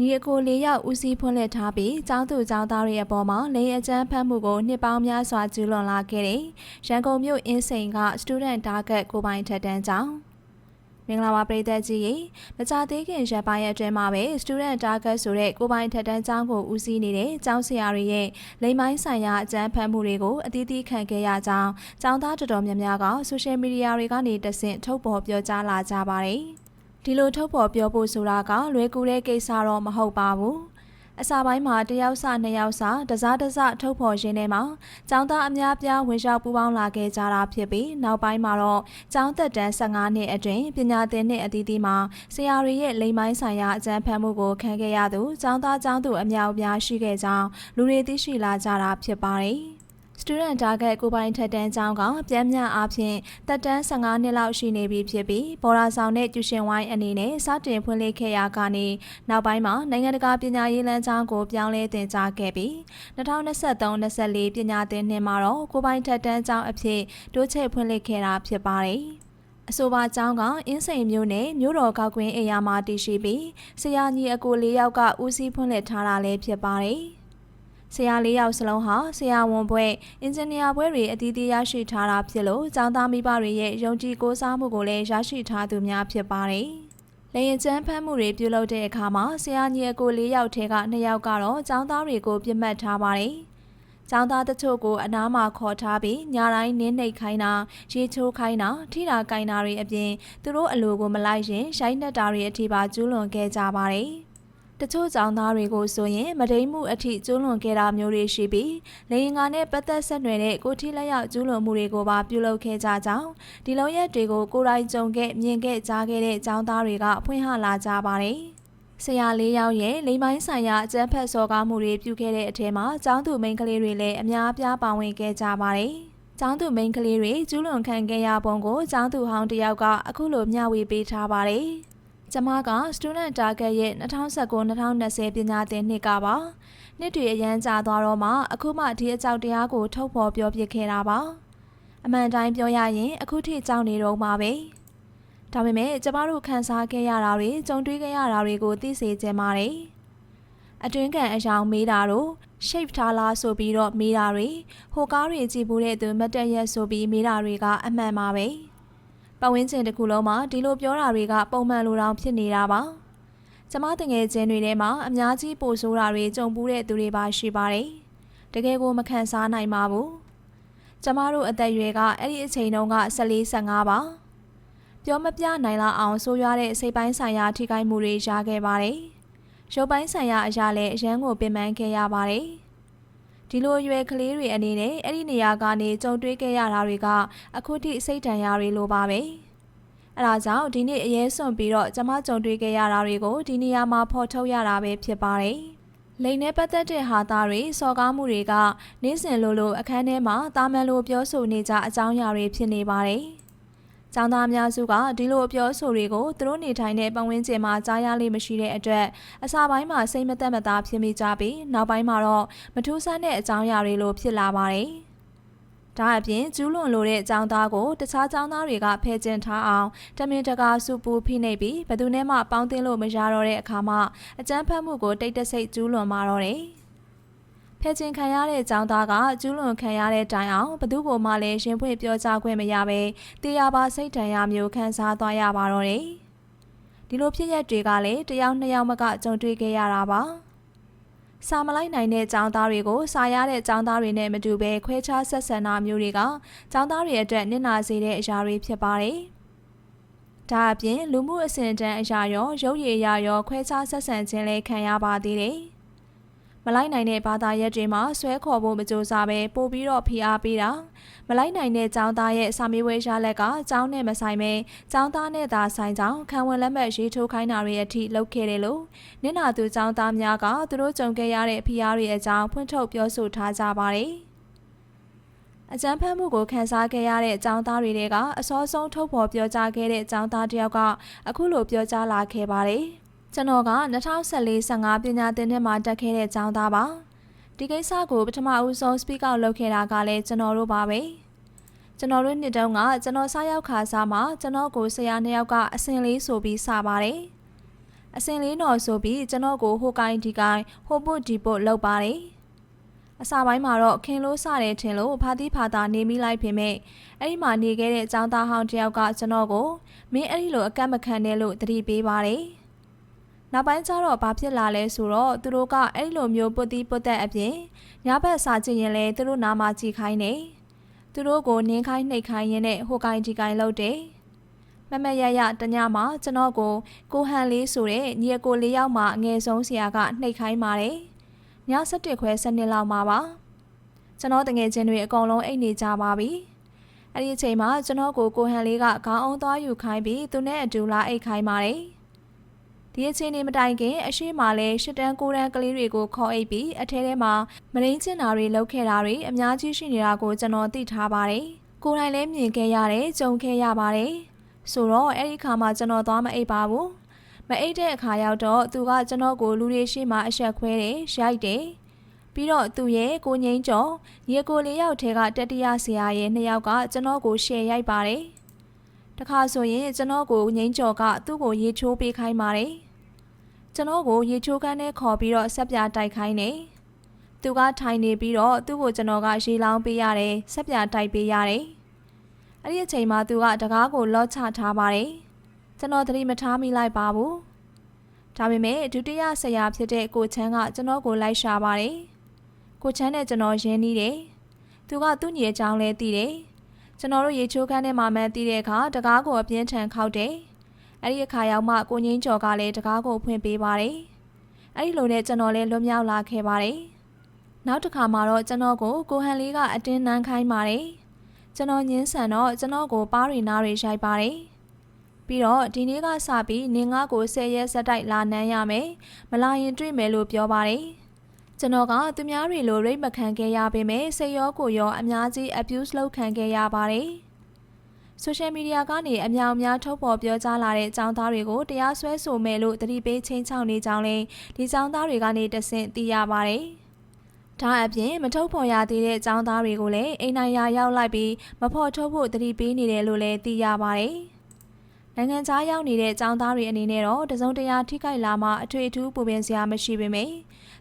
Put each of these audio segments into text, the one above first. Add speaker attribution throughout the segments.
Speaker 1: ညီအကိုလေးယောက်ဦးစီးဖွင့်လှစ်ထားပြီးကျောင်းသူကျောင်းသားတွေအပေါ်မှာလိင်အကြမ်းဖက်မှုကိုနှစ်ပေါင်းများစွာကျူးလွန်လာခဲ့တဲ့ရန်ကုန်မြို့အင်းစိန်က Student Target ကိုပိုင်ထက်တန်းကျောင်းမင်္ဂလာပါပရိသတ်ကြီးရေမကြသေးခင်ရက်ပိုင်းအတွင်းမှာပဲ Student Target ဆိုတဲ့ကိုပိုင်ထက်တန်းကျောင်းကိုဦးစီးနေတဲ့ကျောင်းဆရာတွေရဲ့လိင်ပိုင်းဆိုင်ရာအကြမ်းဖက်မှုတွေကိုအသီးသီးခံခဲ့ရကြောင်းကျောင်းသားတော်တော်များများက Social Media တွေကနေတဆင့်ထုတ်ဖော်ပြောကြားလာကြပါတယ် ဒီလိုထုတ်ဖော်ပြောဖို့ဆိုတာကလွယ်ကူတဲ့ကိစ္စတော့မဟုတ်ပါဘူးအစာပိုင်းမှာတယောက်စနှစ်ယောက်စတစားတစထုတ်ဖော်ရင်းထဲမှာကျောင်းသားအများပြားဝင်ရောက်ပူးပေါင်းလာခဲ့ကြတာဖြစ်ပြီးနောက်ပိုင်းမှာတော့ကျောင်းသက်တမ်း15နှစ်အတွင်းပညာသင်နှစ်အသီးသီးမှာဆရာတွေရဲ့လိမ်ပိုင်းဆိုင်ရာအကြံဖတ်မှုကိုခံခဲ့ရသူကျောင်းသားကျောင်းသူအများအပြားရှိခဲ့ကြောင်းလူတွေသိရှိလာကြတာဖြစ်ပါတယ်။ Student Target ကိုပိုင်ထက်တန်းကျောင်းကပြန်မြအားဖြင့်တက်တန်း15နှစ်လောက်ရှိနေပြီဖြစ်ပြီးဘော်ရာဆောင်နဲ့ကျူရှင်ဝိုင်းအနေနဲ့စတင်ဖွင့်လှစ်ခဲ့ရာကနေနောက်ပိုင်းမှာနိုင်ငံတကာပညာရေးလမ်းကြောင်းကိုပြောင်းလဲသင်ကြားခဲ့ပြီး2023-24ပညာသင်နှစ်မှာတော့ကိုပိုင်ထက်တန်းကျောင်းအဖြစ်တိုးချဲ့ဖွင့်လှစ်ခဲ့တာဖြစ်ပါတယ်။အဆိုပါကျောင်းကအင်းစိန်မြို့နယ်မြို့တော်ကောက်ကွင်းအေယာမှာတည်ရှိပြီးဆရာညီအကို၄ယောက်ကဦးစီးဖွင့်လှစ်ထားတာလည်းဖြစ်ပါတယ်။ ဆရာလေးယောက်စလုံးဟာဆရာဝန်ဘွဲ့အင်ဂျင်နီယာဘွဲ့တွေအသီးသီးရရှိထားတာဖြစ်လို့ကျောင်းသားမိဘတွေရဲ့ယုံကြည်ကိုးစားမှုကိုလည်းရရှိထားသူများဖြစ်ပါတယ်။လေရင်ကျန်းဖမ်းမှုတွေပြုလုပ်တဲ့အခါမှာဆရာညီအကို၄ယောက်ထဲက၂ယောက်ကတော့ကျောင်းသားတွေကိုပြစ်မှတ်ထားပါတယ်။ကျောင်းသားတချို့ကိုအနားမှာခေါ်ထားပြီးညတိုင်းနင်းနှိပ်ခိုင်းတာရေချိုးခိုင်းတာထိတာကင်တာတွေအပြင်သူတို့အလိုကိုမလိုက်ရင်ရိုက်နှက်တာတွေအထိပါကျူးလွန်ခဲ့ကြပါတယ်။ တချို့ကျောင်းသားတွေကိုဆိုရင်မဒိမှုအထိကျူးလွန်ခဲ့တာမျိုးတွေရှိပြီးလေရင်ကာနဲ့ပတ်သက်ဆက်နွယ်တဲ့ကိုထိလက်ရောက်ကျူးလွန်မှုတွေကိုပါပြုလုပ်ခဲ့ကြကြောင်းဒီလုံရက်တွေကိုကိုယ်တိုင်ကြုံခဲ့မြင်ခဲ့ကြားခဲ့တဲ့ကျောင်းသားတွေကဖွင့်ဟလာကြပါတယ်။ဆရာလေးယောက်ရဲ့လိမ်ပိုင်းဆိုင်ရာအကျန်းဖက်စော်ကားမှုတွေပြုခဲ့တဲ့အထက်မှာကျောင်းသူမိန်းကလေးတွေလည်းအများအပြားပါဝင်ခဲ့ကြပါတယ်။ကျောင်းသူမိန်းကလေးတွေကျူးလွန်ခံခဲ့ရပုံကိုကျောင်းသူဟောင်းတယောက်ကအခုလိုမျှဝေပေးထားပါတယ်။ ကျမက Student Target ရဲ့2019-2020ပညာသင်နှစ်ကပါနှစ်တွေအရန်ကြာသွားတော့မှအခုမှဒီအကြောက်တရားကို ထုတ်ဖော်ပြောပြခဲ့တာပါအမှန်တိုင်းပြောရရင် အခုထိကြောက်နေတော့မှာပဲဒါပေမဲ့ကျမတို့ခံစားခဲ့ရတာတွေကြုံတွေ့ခဲ့ရတာတွေကိုသိစေချင်ပါတယ်အတွင်းကန်အယောင်မေးတာတို့ shape ထားလားဆိုပြီးတော့မေးတာတွေဟိုကားတွေကြည့်ဖို့တဲ့သူမတ်တက်ရက်ဆိုပြီးမေးတာတွေကအမှန်ပါပဲ။ ပတ်ဝန်းကျင်တစ်ခုလုံးမှာဒီလိုပြောတာတွေကပုံမှန်လိုတောင်ဖြစ်နေတာပါ။ကျမတငယ်ချင်းတွေထဲမှာအများကြီးပိုဆိုးတာတွေကြုံပူးတဲ့သူတွေပါရှိပါတယ်။တကယ်ကိုမခံစားနိုင်ပါဘူး။ကျမတို့အသက်အရွယ်ကအဲ့ဒီအချိန်တုန်းက14 15ပါ။ပြောမပြနိုင်လောက်အောင်ဆိုးရွားတဲ့စိတ်ပိုင်းဆိုင်ရာထိခိုက်မှုတွေရခဲ့ပါတယ်။ရုပ်ပိုင်းဆိုင်ရာအရာလည်းအရန်ကိုပင်ပန်းခဲ့ရပါတယ်။ ဒီလိုရွယ်ကလေးတွေအနေနဲ့အဲ့ဒီနေရာကနေကြုံတွေ့ခဲ့ရတာတွေကအခုထိစိတ်တန်ရာတွေလိုပါပဲအဲဒါကြောင့်ဒီနေ့အရေးစွန့်ပြီးတော့ကျမကြုံတွေ့ခဲ့ရတာတွေကိုဒီနေရာမှာဖော်ထုတ်ရတာပဲဖြစ်ပါတယ်လိန်နဲ့ပတ်သက်တဲ့ဟာသားတွေစော်ကားမှုတွေကနေ့စဉ်လိုလိုအခန်းထဲမှာတာမန်လိုပြောဆိုနေကြအကြောင်းအရာတွေဖြစ်နေပါတယ်။ ကျောင်းသားများစုကဒီလိုအပြောဆိုတွေကိုသူတို့နေထိုင်တဲ့ပတ်ဝန်းကျင်မှာကြားရလိမ့်မရှိတဲ့အတွက်အစာပိုင်းမှာစိတ်မသက်မသာဖြစ်မိကြပြီးနောက်ပိုင်းမှာတော့မထူးဆန်းတဲ့အကြောင်းအရာတွေလိုဖြစ်လာပါတယ်။ဒါအပြင်ကျူးလွန်လိုတဲ့အကြောင်းသားကိုတခြားကျောင်းသားတွေကဖယ်ကျင်ထားအောင်တမင်တကာစုပူဖိနှိပ်ပြီးဘယ်သူနဲ့မှပေါင်းသင်းလို့မရတော့တဲ့အခါမှာအကြမ်းဖက်မှုကိုတိတ်တဆိတ်ကျူးလွန်มาတော့တယ်။ ဖဲ့ကျင်ခံရတဲ့အကြောင်းသားကကျူးလွန်ခံရတဲ့တိုင်အောင်ဘသူ့ကိုမှလည်းရှင်ဖွင့်ပြောကြားခွင့်မရဘဲတရားပါစိတ်ထံရမျိုးခံစားသွားရပါတော့တယ်။ဒီလိုဖြစ်ရက်တွေကလည်းတယောက်နှစ်ယောက်မကကြုံတွေ့ခဲ့ရတာပါ။စာမလိုက်နိုင်တဲ့ចောင်းသားတွေကိုစာရတဲ့ចောင်းသားတွေနဲ့မတူဘဲခွဲခြားဆက်ဆံတာမျိုးတွေကចောင်းသားတွေအတွက်နစ်နာစေတဲ့အရာတွေဖြစ်ပါတယ်။ဒါအပြင်လူမှုအဆင့်တန်းအရာရောရုပ်ရည်အရာရောခွဲခြားဆက်ဆံခြင်းလည်းခံရပါသေးတယ်။ မလိုက်နိုင်တဲ့ဘာသာရပ်တွေမှာဆွဲခေါ်ဖို့မကြိုးစားပဲပို့ပြီးတော့ဖိအားပေးတာမလိုက်နိုင်တဲ့ចောင်းသားရဲ့စာမေးပွဲရလက်ကចောင်းနဲ့မဆိုင်ပဲចောင်းသားနဲ့သာဆိုင်ကြောင်းခံဝန်လက်မှတ်ရေးထိုးခိုင်းတာတွေအထိလုပ်ခဲ့တယ်လို့နင့်နာသူចောင်းသားများကသူတို့ကြုံခဲ့ရတဲ့ဖိအားတွေအကြောင်းဖွင့်ထုတ်ပြောဆိုထားကြပါတယ်အကြမ်းဖက်မှုကိုခန်းစားခဲ့ရတဲ့အကြောင်းသားတွေကအစောဆုံးထုတ်ဖော်ပြောကြားခဲ့တဲ့အကြောင်းသားတယောက်ကအခုလိုပြောကြားလာခဲ့ပါတယ်။ ကျွန်တော်က2014-15ပညာသင်နှစ်မှာတက်ခဲ့တဲ့ကျောင်းသားပါဒီကိစ္စကိုပထမဦးဆုံး speak out လုပ်ခဲ့တာကလည်းကျွန်တော်တို့ပါပဲကျွန်တော်တို့နှစ်တုန်းကကျွန်တော်စားရောက်ခါစားမှာကျွန်တော်ကိုဆရာနှစ်ယောက်ကအစင်လေးဆိုပြီးစပါတယ်အစင်လေးတော်ဆိုပြီးကျွန်တော်ကိုဟိုကိုင်းဒီကိုင်းဟိုပုတ်ဒီပုတ်လောက်ပါတယ်အစာပိုင်းမှာတော့ခင်လို့စတယ်ထင်လို့ဖာတိဖာတာနေမိလိုက်ပေမဲ့အဲ့ဒီမှာနေခဲ့တဲ့အကြောင်းသားဟောင်းတယောက်ကကျွန်တော်ကိုမင်းအဲ့ဒီလိုအကန့်မခံနဲ့လို့တတိပေးပါတယ် နောက်ပိုင်းကျတော့ဘာဖြစ်လာလဲဆိုတော့သူတို့ကအဲ့ဒီလိုမျိုးပုတ်တိပုတ်သက်အပြင်ညဘက်စာကြည့်ရင်လည်းသူတို့နားမှာကြည်ခိုင်းနေသူတို့ကိုနင်းခိုင်းနှိတ်ခိုင်းရင်းနဲ့ဟိုကိုင်းဒီကိုင်းလောက်တယ်မမရရတညမှာကျွန်တော်ကိုကိုဟန်လေးဆိုတဲ့ညီအကိုလေးယောက်မှအငယ်ဆုံးဆရာကနှိတ်ခိုင်းပါတယ်။ည7ခွဲ7နှစ်လောက်မှာပါ။ကျွန်တော်တငယ်ချင်းတွေအကုန်လုံးအိတ်နေကြပါပြီ။အဲ့ဒီအချိန်မှာကျွန်တော်ကိုကိုဟန်လေးကခေါင်းအောင်သွားယူခိုင်းပြီးသူနဲ့အတူလာအိတ်ခိုင်းပါတယ်။ ဒီအချိန်နေမတိုင်ခင်အရှိမလဲရှစ်တန်းကိုတန်းကလေးတွေကိုခေါ်အိတ်ပြီးအထဲထဲမှာမရင်းကျင်တာတွေလုပ်ခဲ့တာတွေအများကြီးရှိနေတာကိုကျွန်တော်သိထားပါတယ်။ကိုယ်တိုင်လည်းမြင်ခဲ့ရတယ်၊ကြုံခဲ့ရပါတယ်။ဆိုတော့အဲ့ဒီခါမှာကျွန်တော်သွားမအိပ်ပါဘူးမအိပ်တဲ့အခါရောက်တော့သူကကျွန်တော်ကိုလူတွေရှိမှအဆက်ခွဲတယ်ရိုက်တယ်ပြီးတော့သူရဲ့ကိုငိမ့်ကျော်ရေကိုလေးယောက်ထဲကတတိယဆရာရဲ့နှစ်ယောက်ကကျွန်တော်ကိုရှယ်ရိုက်ပါတယ်တခါဆိုရင်ကျွန်တော်ကိုငိမ့်ကျော်ကသူ့ကိုရေချိုးပေးခိုင်းပါတယ် ကျွန်တော်ကိုရေချိုးကန်းနဲ့ခေါ်ပြီးတော့ဆက်ပြတိုက်ခိုင်းတယ်သူကထိုင်နေပြီးတော့သူ့ကိုကျွန်တော်ကရေလောင်းပေးရတယ်ဆက်ပြတိုက်ပေးရတယ်အဲ့ဒီအချိန်မှာသူကတကားကိုလော့ချထားပါတယ်ကျွန်တော်သတိမထားမိလိုက်ပါဘူးဒါပေမဲ့ဒုတိယဆရာဖြစ်တဲ့ကိုချမ်းကကျွန်တော်ကိုလိုက်ရှာပါတယ်ကိုချမ်းနဲ့ကျွန်တော်ရင်းနှီးတယ်သူကသူ့ညီအကြောင်းလဲသိတယ်ကျွန်တော်တို့ရေချိုးခန်းထဲမှာမှန်းသိတဲ့အခါတကားကိုအပြင်းထန်ခောက်တယ် အဲ့ဒီအခါရောက်မှကိုငင်းကျော်ကလည်းတကားကိုဖွင့်ပေးပါတယ်အဲ့ဒီလိုနဲ့ကျွန်တော်လည်းလွတ်မြောက်လာခဲ့ပါတယ်နောက်တစ်ခါမှာတော့ကျွန်တော်ကိုကိုဟန်လေးကအတင်းနှန်းခိုင်းပါတယ်ကျွန်တော်ညင်းဆန်တော့ကျွန်တော်ကိုပါးရီနားတွေရိုက်ပါတယ်ပြီးတော့ဒီနေ့ကစပြီးနင်ငါကိုဆယ်ရက်ဆက်တိုက်လာနမ်းရမယ်မလာရင်တွေ့မယ်လို့ပြောပါတယ်ကျွန်တော်ကသူများတွေလိုရိတ်မခံခဲ့ရပေမဲ့စိတ်ရောကိုယ်ရောအများကြီး abuse လုပ်ခံခဲ့ရပါတယ် ဆိုရှယ်မီဒီယာကနေအများအများထုတ်ဖော်ပြောကြားလာတဲ့အကြောင်းသားတွေကိုတရားစွဲဆိုမယ်လို့တတိပေးချင်းချောင်းနေကြောင်းလဲဒီအကြောင်းသားတွေကနေတဆင့်သိရပါတယ်။ဒါအပြင်မထုတ်ဖော်ရသေးတဲ့အကြောင်းသားတွေကိုလည်းအိမ်နိုင်ရာရောက်လိုက်ပြီးမဖော်ထုတ်ဖို့တတိပေးနေတယ်လို့လည်းသိရပါတယ်။ နိုင်ငံခြားရောက်နေတဲ့အကြောင်းသားတွေအနေနဲ့တော့တစုံတရာထိခိုက်လာမှအထွေအထူးပူပင်စရာမရှိပေမယ့်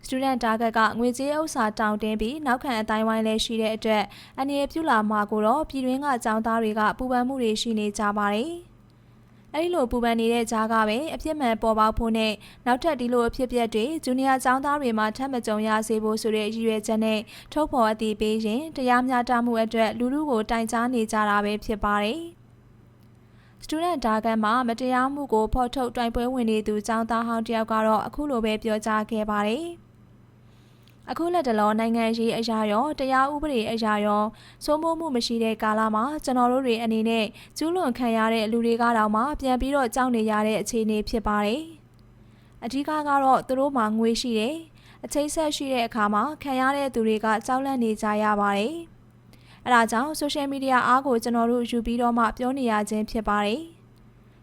Speaker 1: student target ကငွေကြေးဥစ္စာတောင်းတင်းပြီးနောက်ခံအတိုင်းဝိုင်းလည်းရှိတဲ့အတွက်အနေပြုလာမှာကိုတော့ပြည်တွင်းကအကြောင်းသားတွေကပူပန်မှုတွေရှိနေကြပါတယ်။အဲဒီလိုပူပန်နေတဲ့ကြားကပဲအပြစ်မှန်ပေါ်ပေါက်ဖို့နဲ့နောက်ထပ်ဒီလိုအဖြစ်အပျက်တွေဂျူနီယာကျောင်းသားတွေမှာထပ်မကြုံရစေဖို့ဆိုတဲ့ရည်ရွယ်ချက်နဲ့ထုတ်ဖော်အသိပေးရင်တရားမျှတမှုအတွက်လူလူကိုတိုင်ကြားနေကြတာပဲဖြစ်ပါတယ်။ student ဒါကန်မှာမတရားမှုကိုဖော်ထုတ်တိုင်ပွဲဝင်နေသူကျောင်းသားဟောင်းတယောက်ကတော့အခုလိုပဲပြောကြားခဲ့ပါတယ်။အခုလက်တလောနိုင်ငံရေးအရာရောတရားဥပဒေအရာရောစိုးမိုးမှုမရှိတဲ့ကာလမှာကျွန်တော်တို့တွေအနေနဲ့ကျူးလွန်ခံရတဲ့လူတွေကတော့မှပြန်ပြီးတော့ကြောက်နေရတဲ့အခြေအနေဖြစ်ပါတယ်။အဓိကကတော့သူတို့မှာငွေရှိတယ်။အချိတ်ဆက်ရှိတဲ့အခါမှာခံရတဲ့သူတွေကကြောက်လန့်နေကြရပါတယ်။ အဲဒါကြောင့်ဆိုရှယ်မီဒီယာအားကိုကျွန်တော်တို့ယူပြီးတော့မှပြောနေရခြင်းဖြစ်ပါတယ်။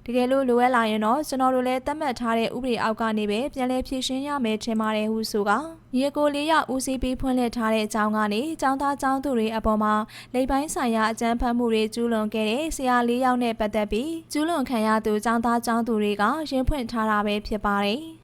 Speaker 1: တကယ်လို့လိုအပ်လာရင်တော့ကျွန်တော်တို့လည်းသတ်မှတ်ထားတဲ့ဥပဒေအောက်ကနေပဲပြန်လည်ဖြည့်ရှင်းရမယ်ထင်ပါတယ်ဟုဆိုကရေကိုလေးရဦးစီးပြီးဖွင့်လှစ်ထားတဲ့အကြောင်းကနေចောင်းသားចောင်းသူတွေအပေါ်မှာလိပ်ပိုင်းဆိုင်ရာအကြမ်းဖက်မှုတွေကျူးလွန်ခဲ့တဲ့ဆရာလေးယောက်နဲ့ပတ်သက်ပြီးကျူးလွန်ခံရသူចောင်းသားចောင်းသူတွေကရင်းဖွင့်ထားတာပဲဖြစ်ပါတယ်။